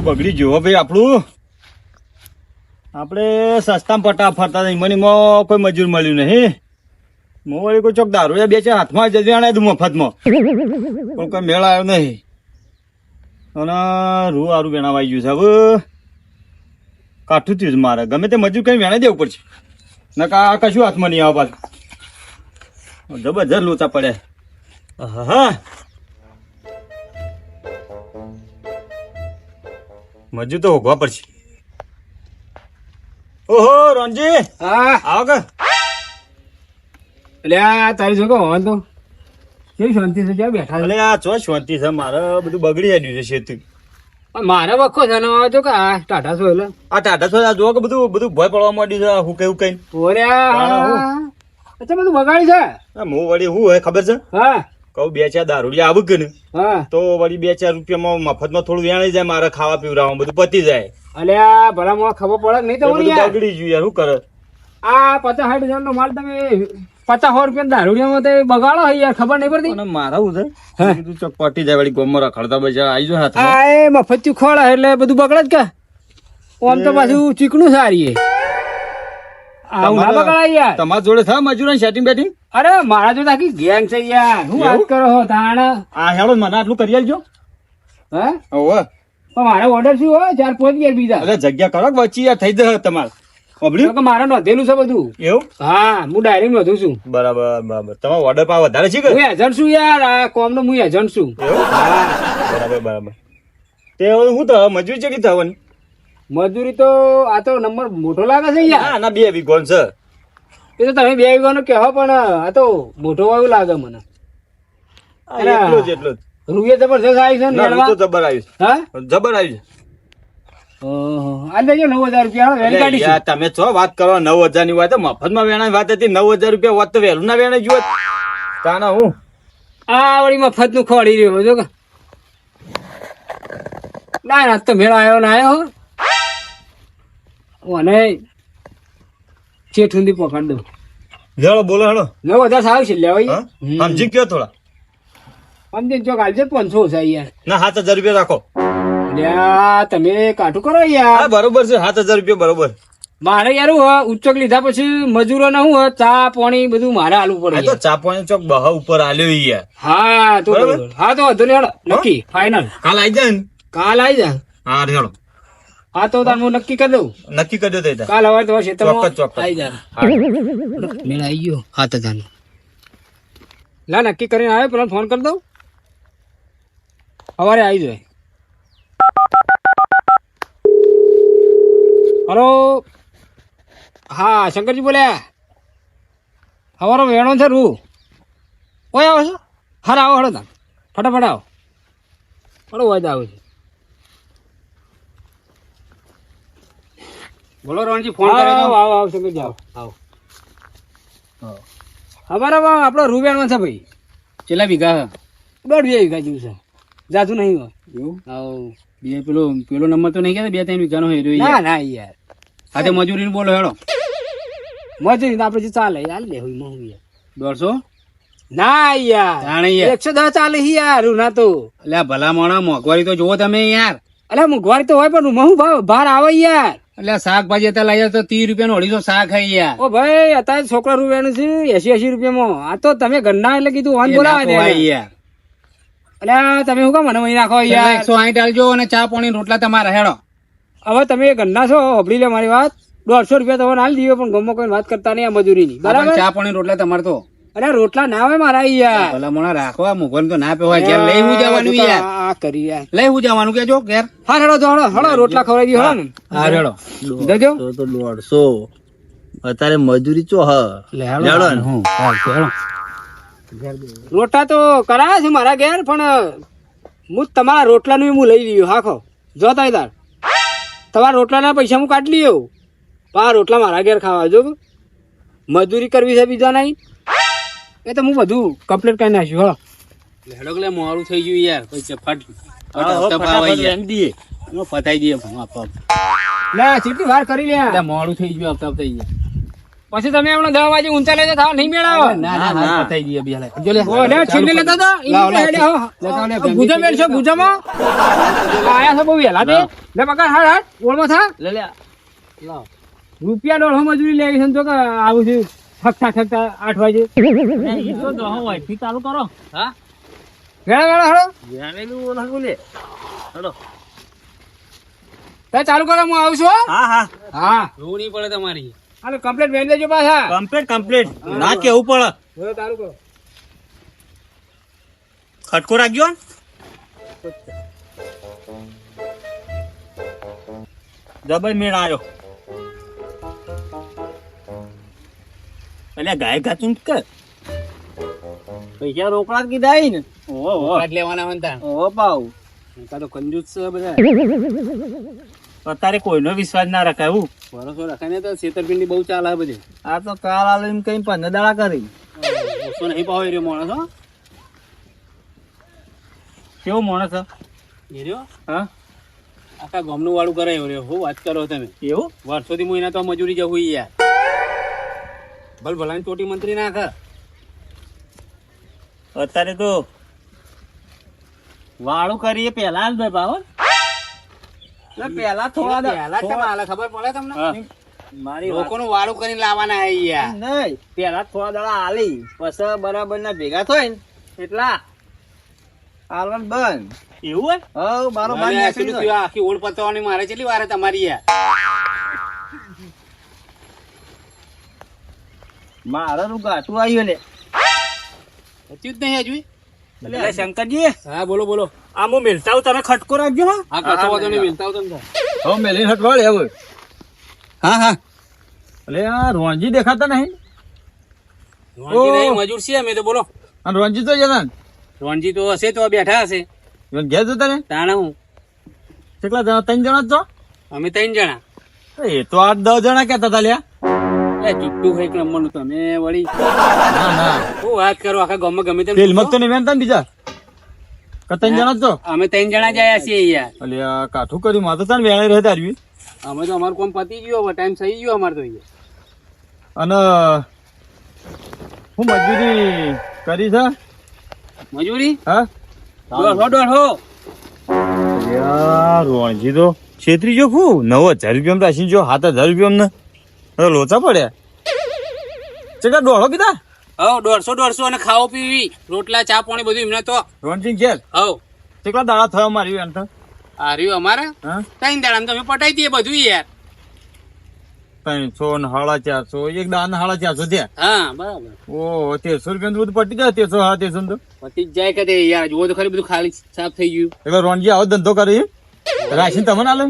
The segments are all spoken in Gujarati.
બગડી જુઓ ભાઈ આપણું. આપણે સસ્તામાં પટા ફરતા નહીં મનીમાં કોઈ મજૂર મળ્યું નહીં, હું. વળી કોઈ ચોક દારૂ બે ચાર હાથમાં જલ્દી આણાય દઉં મફતમાં. પણ કોઈ મેળ આવ્યો નહીં. અને રૂ આરું વેણાવાઈ ગયું છે હવે. કાઠું થયું મારે. ગમે તે મજૂર કઈ વેણાઈ દેવું પડશે. નકા આ કશું હાથમાં નહીં આવે પાછું. જબરજસ્ત લોચા પડે હા મજૂર તો હોગવા પડશે ઓહો રણજી હા. આવ કે. એટલે આ તારી શું કહો તો કેવી શાંતિ છે? ક્યાં બેઠા એટલે આ ચો શાંતિ છે? મારે બધું બગડી આવ્યું છે ખેતી મારે વખો છે ને તો કે આ ટાટા છો એટલે આ ટાટા છો આ જો કે બધું બધું ભય પડવા માંડ્યું છે હું કેવું કઈ. ઓર્યા અચ્છા બધું બગાડી છે? હું વળી હું હોય ખબર છે? હા. કહું બે ચાર દારૂડિયા આવું કે ને તો વળી બે ચાર રૂપિયામાં મફતમાં થોડું વેણાઈ જાય મારે ખાવા પીવડાવવા બધું પતી જાય. અલે આ ભલા મોડા ખબર પડે નહીં તો બગડી ગયું યાર શું કરે? આ પચાસ સાઠ હજાર નો માલ તમે પચાસ સો રૂપિયા દારૂડિયામાં તે બગાડો યાર ખબર નહીં પડતી? અને મારા ઉધર છે કીધું ચોક પટી જાય વળી ગોમમાં રખડતા બજાર આવી જાય હાથ આ એ મફત ખોળ એટલે બધું બગડે જ કે? આમ તો પાછું ચીકણું સારી તમારા જોડે થા મજૂર સેટિંગ બેટિંગ? અરે મારા જોડે આખી ગેંગ છે યાર. હું વાત કરો છો તાણ આ હેડો મને આટલું કરી આલજો. હે? ઓવે. પણ મારે ઓર્ડર શું હોય? ચાર પાંચ યાર બીજા. અરે જગ્યા કરો વચ્ચે યાર થઈ જશે તમારે. ઓબળ્યું તો કે મારે નોંધેલું છે બધું. એવું? હા હું ડાયરી નોંધું છું. બરાબર બરાબર. તમારો ઓર્ડર પાવ વધારે છે કે? હું એજન્ટ છું યાર આ કોમ નો હું એજન્ટ છું. બરાબર બરાબર. તે શું થયું મજૂરી ચડી થવાની? મજૂરી તો આ તો નંબર મોટો લાગે છે યાર. હા ના બે વીઘો છે. એ તો તમે બે યુવાનો કહો પણ આ તો મોટો એવું લાગે મને. એટલું જ એટલું રૂએ જબરજસ્ત આવી છે ને જબર આવી હા? જબર આવી તમે છો વાત કરો નવ હજારની વાત મફતમાં વેણા વાત હતી નવ હજાર રૂપિયા વાત તો વહેલું ના વેણા જુઓ તાના હું? આ વળી મફતનું ખોડી રહ્યો જો ના ના તો મેળો આવ્યો ના આવ્યો હો. અને ચેઠ પકડ દઉં. હેડો બોલો હેડો. નવ હજાર સારું છે લેવાય? સમજી ગયો થોડા. સમજી ચોક હાલશે પાંચસો છે યાર ના સાત હજાર રૂપિયા રાખો. તમે કાઠું કરો યાર. બરોબર છે સાત હજાર રૂપિયા બરોબર. મારે યાર હું ઉચ્ચક લીધા પછી મજૂરો ના હું ચા પાણી બધું મારે આલવું પડે તો ચા પાણી ચોક બહા ઉપર આલ્યો યાર. હા તો. હા તો વાંધો. નક્કી ફાઈનલ કાલ આવી જાય કાલ આવી જા. હા હેડો. હા તો તાર હું નક્કી કરી દઉં? નક્કી કરજો તે કાલ હવે તમારા ખેતરમાં ચોક્કસ, ચોક્કસ. આવી જા. મેળ આવી ગયો. હાથ હજાર લા નક્કી કરીને આવ્યો પેલા ફોન કરી દઉં. સવારે આવી જાય. હલો? હા શંકરજી બોલ્યા. અમારો વેણો છે રૂ ઓય આવો છો. હાર આવો હળો તાર. ફટાફટ આવો. હળો વાજ આવે છે. બોલો રણજી ફોન કરે આવો આવો આવો શંકરજી આવો. આવો અમારા વા આપણો રૂબેણમાં છે ભાઈ. કેટલા વીઘા દોઢ બે વીઘા જેવું છે. જાજુ નહીં હોય. એવું? આવો. બે પેલો પેલો નંબર તો નહીં ગયા બે ત્રણ વીઘાનો હેરો ના. ના યાર. સાથે મજૂરી બોલો હેડો. મજૂરી આપણે જે ચાલે યાર લે હોય મહુ યાર. દોઢસો? ના યાર. એકસો દસ ચાલે યાર ના તો. એટલે ભલા મોણા મોંઘવારી તો જુઓ તમે યાર. અલે મોંઘવારી તો હોય પણ મહું ભાવ બહાર આવે યાર. એટલે શાકભાજી અત્યારે લાવ્યા તો ત્રીસ રૂપિયાનો અઢીસો શાક ખાઈ યાર. ઓ ભાઈ અત્યારે છોકરા રૂપિયાનું છે એસી એસી રૂપિયામાં. આ તો તમે ઘરના એટલે કીધું વાન બોલાવા યાર. અલ્યા તમે શું કામ મને વહી નાખો એટલે યાર? એકસો આઠ આલજો અને ચા પાણી રોટલા તમારા હેડો. હવે તમે ઘરના છો અભડી લે મારી વાત. દોઢસો રૂપિયા તમારે હાલ દીધો પણ ગમો કોઈ વાત કરતા નહીં આ મજૂરીની. બરાબર? ચા પાણી રોટલા તમારે તો. અરે રોટલા ના હોય મારા યાર. ભલા મોણા રાખવા મુગન તો ના પેવાય. ઘેર લઈ હું જવાનું યાર આ કરી યાર. લઈ હું જવાનું કેજો ઘેર. હા હેડો તો હળો હળો રોટલા ખવડાવી દી હળો હા હેડો. જજો તો તો દોઢસો અત્યારે મજૂરી ચો હ. ને. હું હેડો. રોટલા તો કરાયા છે મારા ઘેર પણ હું તમારા રોટલાનું હું લઈ લીધું હાખો. જો તાર તમારા રોટલાના પૈસા હું કાઢી લીયો આ રોટલા મારા ઘેર ખાવા જો. મજૂરી કરવી છે બીજા નહીં એ તો હું બધું કમ્પ્લીટ કરી નાખ્યું હા. હેડો એટલે મોડું થઈ ગયું યાર કોઈ ચફટ વેણી દઈએ. ના કેટલી વાર કરી લે. મોડું થઈ ગયું હપ્તા થઈ ગયા. પછી તમે એમનો દવા વાજે ઊંચા લેજો થાવ નહીં મેળાવો. ના ના, ના ના. પતાઈ દઈએ બે જો લે. ઓ લે છીને લેતા તો ઈ લે, હો. લેતા લે, ગુજા મેળ છો ગુજામાં આયા છે બહુ વેલા દે લે મગર હાડ હાડ ઓળમાં થા? લે લે. લાવ. રૂપિયા દોઢો મજૂરી લેવી છે તો કે આવું છે ઠકતા ઠકતા આઠ વાગે. તો દહો વાયથી ચાલુ કરો. હા? વેળા વેળા હાડો. જાણેલું ઓલા ગુલે. હળો તે ચાલુ કરો હું આવું છું હા. હા હા. જોવું નહીં પડે તમારી. હાલો કમ્પ્લેટ વેચ દેજો પાછા. કમ્પ્લીટ કમ્પ્લીટ ના કેવું પડે. હવે ચાલુ કરો. ખટકો રાખજો જબર મેળ આવ્યો એટલે ગાય ગાતું કર. પૈસા રોકડા જ કીધા ને. ઓ રોકડા લેવાના હોય ઓ પાવ કા તો કંજૂસ છે બધા. અત્યારે કોઈનો વિશ્વાસ ના રખાય એવું ભરોસો રખાય તો છેતરપિંડી બહુ ચાલે આ બધી. આ તો કાલ આલો એમ કઈ પંદર દાડા કરી. ઓછો નહીં પાવ રહ્યો માણસ હો. કેવો માણસ રહ્યો? હા. આખા ગામનું વાળું કરાયો રહ્યો હું વાત કરો તમે. એવું? વર્ષોથી હું એના તો મજૂરી જવું યાર. ભલ ભલાની ચોટી મંત્રી નાખે અત્યારે તો વાળું કરીએ પેલા જ ભાઈ ભાવ. પેલા થોડા ખબર પડે તમને. મારી લોકોનું વાળું કરીને લાવવાના યાર નહીં. પેલા થોડા દાડા હાલી. પછી બરાબર ના ભેગા થાય ને એટલા આલન બંધ. એવું હોય? હવ મારો ભાઈ આખી ઓળ પતાવવાની મારે કેટલી વારે તમારી યાર? મારે નું ગાતું આવ્યું લે પત્યું જ નહીં હજુ. એટલે શંકરજી. હા બોલો બોલો. આમ હું મિલતા તમે ખટકો રાખજો હા. કશો વાંધો નહીં મિલતા આવો તમે. હવે મેલી હટવાળ હવે. હા હા. એટલે આ રોણજી દેખાતા નહીં? રોણજી નહીં, મજૂર છે અમે તો બોલો. અને રોણજી તો જતા રોણજી તો હશે તો બેઠા હશે. ઘેર જતા ને તાણા હું. કેટલા જણા? ત્રણ જણા જ છો? અમે ત્રણ જણા. એ તો આઠ દસ જણા કેતા હતા લ્યા. એ હોય રમવાનું તમે વળી ના ના. હું વાત કરો? આખા ગામમાં ગમે તેમ ફિલ્મ તો નહીં વેનતા બીજા? કે ત્રણ જણા જ છો? અમે ત્રણ જણા જ આયા છીએ યાર કાઠું કર્યું. મારે તો તાન વેળે રહે તારવી અમે તો અમારું કોમ પતી ગયું હવે. ટાઈમ થઈ ગયો અમારે તો અને હું મજૂરી કરી છે? મજૂરી? હા? દોઢો દોઢો યાર રોણજી તો છેતરી જો ખૂબ નવ હજાર રૂપિયા રાશી જો સાત હજાર રૂપિયા ને. લોચા પડ્યા ચેકા ડોળો પીધા હવ દોઢસો દોઢસો અને ખાવો પીવી. રોટલા ચા પાણી બધું એમને તો. રોનસિંહ જેલ હવ. ચેકલા દાડા થયો મારી એમ તો? આ અમારે? ત્રણ દાડા તમે પટાઈ દઈએ બધું યાર. ત્રણસો ને સાડા ચારસો એક દાડા ને સાડા ચારસો થયા હા બરાબર. ઓ તેરસો રૂપિયા બધું પટી જાય તેરસો હા તેરસો તો પતી જાય કે યાર જુઓ તો ખરી બધું ખાલી સાફ થઈ ગયું. એટલે રોણજી આવો ધંધો કરી. રાશિન તમને આલે?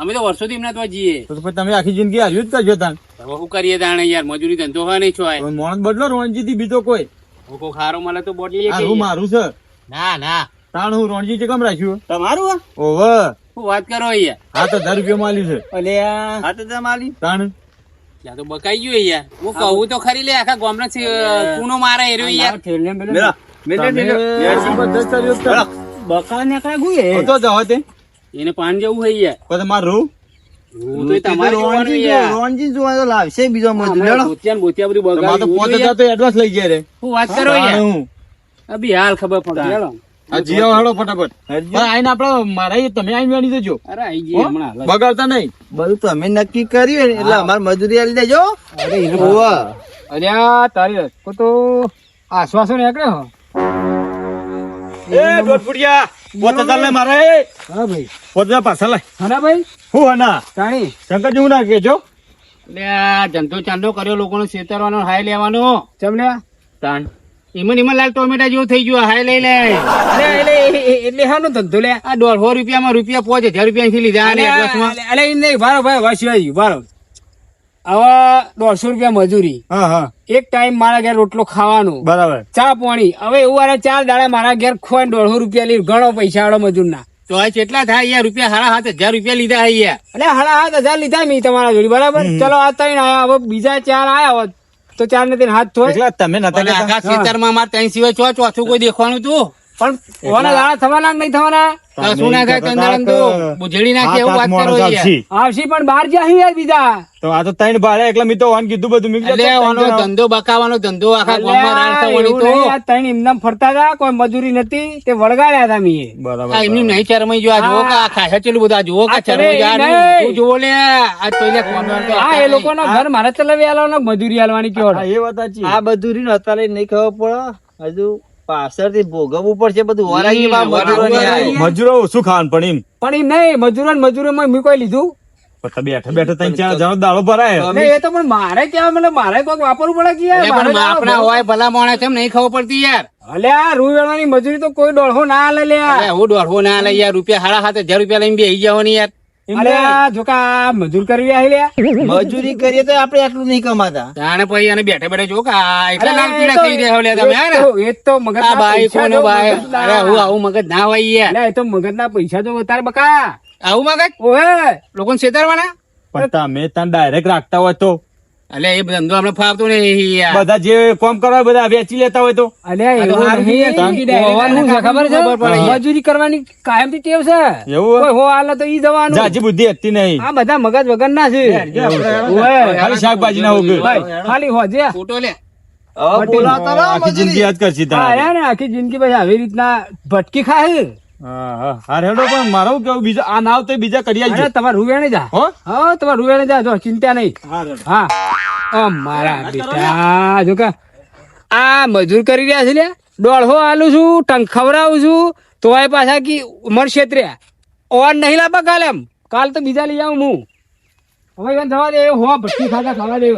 અમે તો વર્ષોથી એમના તો જઈએ તો પછી તમે આખી જિંદગી હાર્યું જ કરજો તાન હવે શું કરીએ તાણે યાર? મજૂરી ધંધો હોય નહીં છો હવે મોણસ બદલો રોણજી થી બીજો કોઈ. હું ખારો મળે તો બોટલી આ હું મારું છે? ના ના. તાણ હું રોણજી છે કેમ રાખ્યું? તમારું ઓવે. શું વાત કરો યાર તો દર રૂપિયા માલી છે. અલે સાત હજાર માલી. તાણ? ત્યાં તો બકાઈ ગયું યાર હું કહું તો ખરી લે આખા ગામના કુનો મારે એ મેલે યાર બકા ને કઈ તો જવા તે એને પાન જેવું હોય યાર. મારું હું તો તમારે જોવાનું યાર. રોણજી જોવા તો લાવશે બીજો અમારા ભૂતિયા ને ભૂતિયા બધું તમારે તો પોતે તો એડવાન્સ લઈ ગયા રે. શું વાત કરો યાર? હું. અભી હાલ ખબર પડે ચાલો આ જીઓ હાલો ફટાફટ. પણ આઈને આપડે મારા તમે આઈને વેણી દેજો. અરે આઈ જઈએ હમણાં બગાડતા નહીં. બધું તમે નક્કી કર્યું એટલે અમારે મજૂરી આલી દેજો. અરે હોવે. તારી રસ્તો તો આશ્વાસો નીકળ્યો એ પોતે ચાલ ને મારે. હા ભાઈ. પોતે પાછા લાય હા ભાઈ? હું હના? તાણી. શંકરજી હું ના કેજો લે આ ધંધો ચાંદો કર્યો લોકોનો છેતરવાનો હાય લેવાનો. ચમલ્યા તાણ. ઈમન ઈમન લાલ ટોમેટા જેવું થઈ ગયું હાય લઈ લે. અરે એટલે એટલે હાનો ધંધો લે આ દોઢસો રૂપિયામાં રૂપિયા પોચ હજાર રૂપિયા થી લીધા. અલે નહીં ભારો ભાઈ વાસી ભારો હવે દોઢસો રૂપિયા મજૂરી. હા હા. એક ટાઈમ મારા ઘેર રોટલો ખાવાનો. બરાબર. ચા પાણી. હવે એવું અરે ચાર દાડા મારા ઘેર ખોઈને દોઢસો રૂપિયા લઈ ઘણો પૈસા વાળો મજૂરના. તો આ કેટલા થાય યાર રૂપિયા સાડા સાત હજાર રૂપિયા લીધા અહીંયા. એટલે સાડા સાત હજાર લીધા મેં તમારા જોડી બરાબર? ચલો આ ત્રણ આયા. હવે બીજા ચાર આયા હોત તો ચાર ને ત્રણ હાથ થોય તમે નતા? ખેતરમાં મારે ત્રણ સિવાય ચો ચોથું કોઈ દેખવાનું તું? પણ ઓના દાડા થવાના નહીં થવાના? શું ના થાય કંદારામ તો બુજેડી નાખે એવું વાત કરો યાર. પણ બહાર જ્યાં યાર બીજા. તો આ તો ત્રણ ભાડે એટલે મેં તો કીધું બધું. મેં એટલે ઓનો ધંધો બકાવાનો ધંધો આખા ગામમાં રાણતા વળી તો. ત્રણ એમનેમ ફરતા હતા કોઈ મજૂરી નથી તે વળગાડ્યા હતા મીએ બરાબર એમની નહીં ચરમાઈ જો આ જુઓ કે આ ખાસા ચેલું બધું જુઓ કે ચરમાઈ લે આ કોનો તો હા એ લોકોના ઘર મારે ચલાવી આલવાના મજૂરી આલવાની કેવો એ વાત સાચી. આ મજૂરી નો અત્યારે નહીં ખબર પડે હજુ પાછળથી ભોગવવું પડશે બધું વરાઈ આ. મજૂરો શું ખાવાનું પણ એમ? પણ એમ નહીં મજૂરો ને મજૂરોમાં મેં કોઈ લીધું. બેઠા બેઠા ત્રણ ચાર જણો દાડો ભરાય. એ તો પણ મારે ત્યાં મને મારે કોઈક વાપરવું પડે કે યાર? પણ આપણા હોય ભલા મોણા કેમ નહીં ખબર પડતી યાર. અલ્યા રૂ વેણવાની મજૂરી તો કોઈ દોઢો ના લે લે હું દોઢવો ના લઈ યાર રૂપિયા સાડા સાત હજાર રૂપિયા લઈને બેસી જાવ ને યાર. અલ્યા જો કે મજૂર કરવી આવી લ્યા. મજૂરી કરીએ તો આપણે આટલું નહીં કમાતા. તાણે પછી અને બેઠે બેઠે જો કે આ લાલ એ તો- થઈ રહ્યા લે તમે યાર એ તો- એ આ ભાઈ કોનો ભાઈ. અરે હું આવું મગજ ના હોય યાર. એ તો મગજના પૈસા તો વધારે બકા. આવું મગજ? ઓહે. લોકોને છેતરવાના? પણ તમે તને ડાયરેક્ટ રાખતા હોય તો એટલે એ ધંધો આપણે ફાવતો નહીં બધા જે કોમ કરવા બધા વેચી લેતા હોય તો. છે ખબર છે. મજૂરી કરવાની કાયમથી ટેવ છે. એવું હો હાલ તો ઈ જવાનું. જાજી બુદ્ધિ હતી નહીં. આ બધા મગજ વગર ના છે. ખાલી શાકભાજી ના ઉગે ખાલી હોજે ફોટો લે. આખી જિંદગી આજ કરશી આખી જિંદગી પછી આવી રીતના ભટકી ખાય હા હેડો પણ મારું કેવું બીજા આ નાવ આવતો બીજા કરી આવજો. તમારે રૂવેણે જા. હો? હા તમારે રૂવેણે જા જો ચિંતા નહીં. હા હા. ઓ મારા બેટા જો કે આ મજૂર કરી રહ્યા છે લે દોઢો આલું છું ટંક ખવડાવું છું. તોય પાછા કી ઉમર ક્ષેત્રે ઓર નહીં લાવવા કાલે એમ. કાલ તો બીજા લઈ આવું હું. હવે જવા દે હો ભટકી ખાતા ખાવા દે